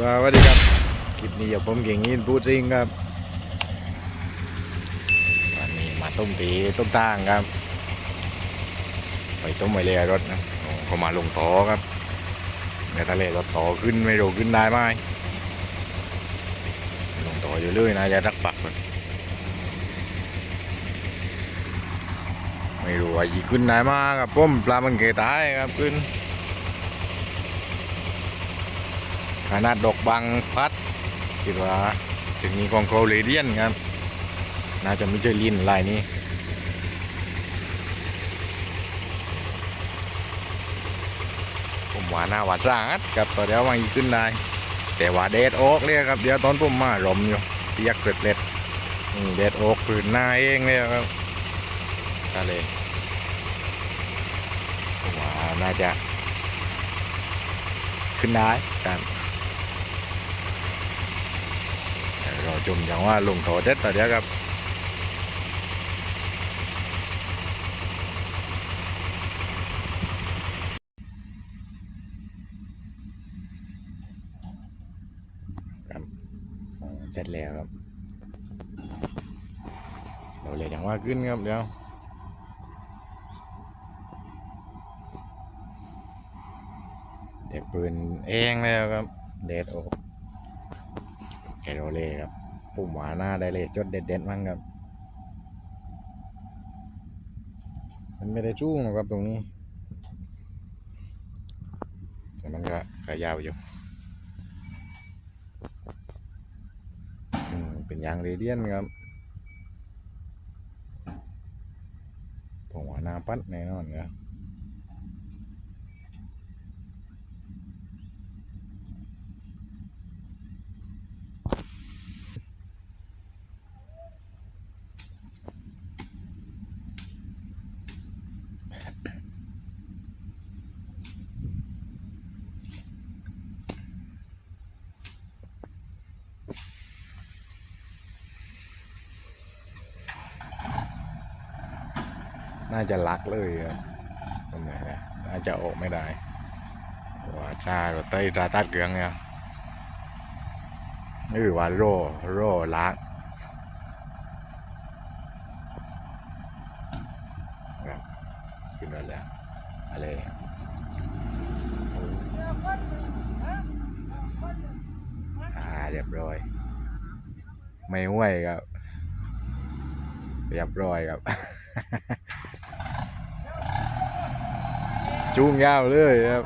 สวัสดีครับคลิปนี้อย่าผมเก่งยินพูดจริงครับวันนี้มาต้มตีต้มต่างครับ ไปต้มไว้เลยรถนะเขามาลงต่อครับในทะเลรถต่อขึ้นไม่รู้ขึ้นได้ไหมลงต่ออยู่เรื่อยนะอย่ารักปักก่อนไม่รู้ว่าอีกขึ้นได้มาครับผมปลามันเกยตายครับขึ้น ขนาดดอกบางพัดคิดว่าถึงมีของโครเลเดียนครับ น่าจะไม่ใช่ลินลายนี้ผมว่าหน้าหวาดร้างกับตัวเดียวมันขึ้นได้แต่ว่าเดดโอ๊กเนี่ยครับเดี๋ยวตอนผมมารมอยู่เปียกเกล็ดเล็ดอืมเดดโอ๊กพื้นหน้าเองเลยครับทะเลผมว่าน่าจะขึ้นได้ครั บเดี๋ยวรอชมอย่างว่าลงโถเด็ดต่อเดี๋ยวครับเสร็จแล้วครับเราเลยอย่างว่าขึ้นครับเดี๋ยวเด็กปืนเองแล้วครับเด็ดโอแกโรเล่ครับ ปุ่มหวาหน้าได้เลยจดเด็ดเด็ดๆมั่งครับ มันไม่ได้จู้งหรอกครับตรงนี้ แต่มันก็ขายาวอยู่เป็นยางเรเดียนครับผมว่าหน้าปัดแน่นอนครับ น่าจะลักเลยครับน่าจะออกไม่ได้ว่าชาเราเต้ยตาตัดเกลืองเนี่ยนี่ว่าโรโรลักครับขึ้นมาแล้วอะไรอ่าเรียบร้อย ไม่ห้วยครับ เรียบร้อยครับ จุ้งยาวเลยครับ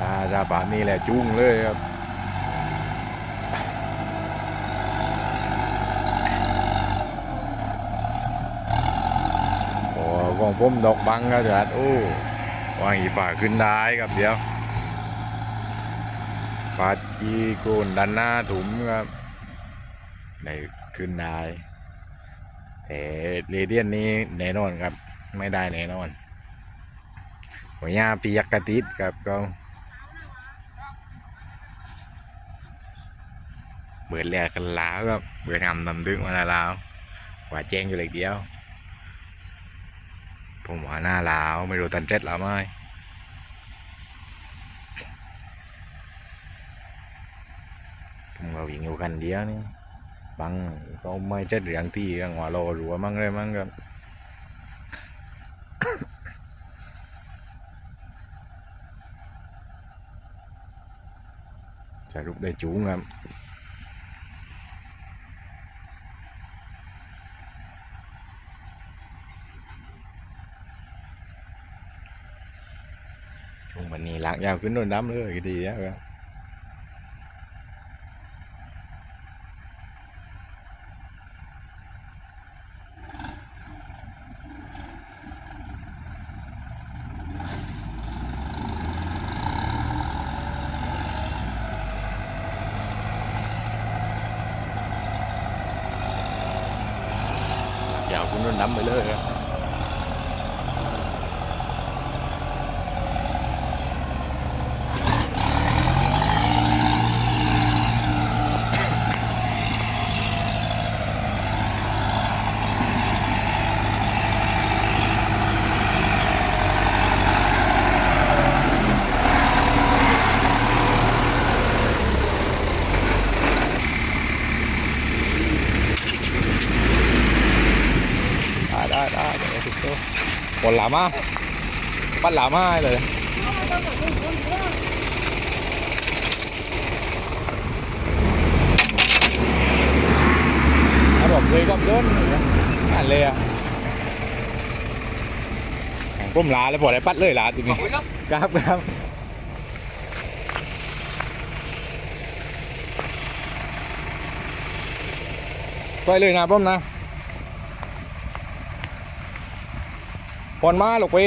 อาดาบานี่แหละจุ้งเลยครับโอ้ของผมดอกบังครับจัดโอ้วางอีป่าขึ้นได้ครับเดี๋ยวปาจีโกนดันหน้าถุมครับได้ขึ้นได้ แต่เรเดียนนี้แน่นอนครับ ไม่ได้แน่นอนหัวหน้าปียกกระติดครับก็เบิดแลกกันลาวครับเบิดงำนำดึงมาแล้วลาวว่าแจ้งอยู่เล็กเดียวผมว่าหน้าลาวไม่รู้ตันเจ็ดหรือไม่ผมก็วิ่งอยู่คันเดียวนี่ บังก็ไม่ใช่เรื่องที่กังว่าเราหรือว่ามั่งเลยมั่งครับสรุปได้จูงครับช่วงวันนี้ลากยาวขึ้นโดนน้ำเลยดีนะครับ ยาวคุณนุ่นน้ำไปเลยครับามาปั้นหลามาให้เลยถ้าผมเคย กับเดินอันเลยอะก้มลาแล้วพอได้ปัดเลยลาทีนี้ครับครับไปเลยนะป้อมนะ ปอนมาหลกไป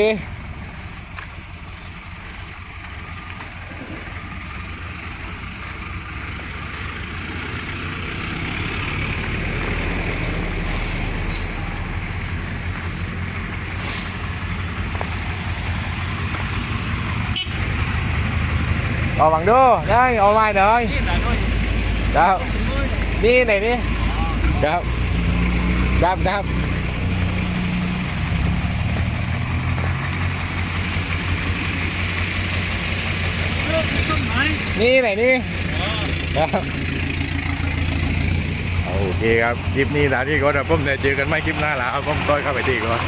เอาบังดูได้เอาไม้หน่อยครับนี่ไหนนี่ครับครับครับ นี่ไหนนี่ครับโอเคครับคลิปนี้นะที่ก่อนนะผมจะเจอกันไม่คลิปหน้าแล้วเอาผมต้อยเข้าไปดีก่อน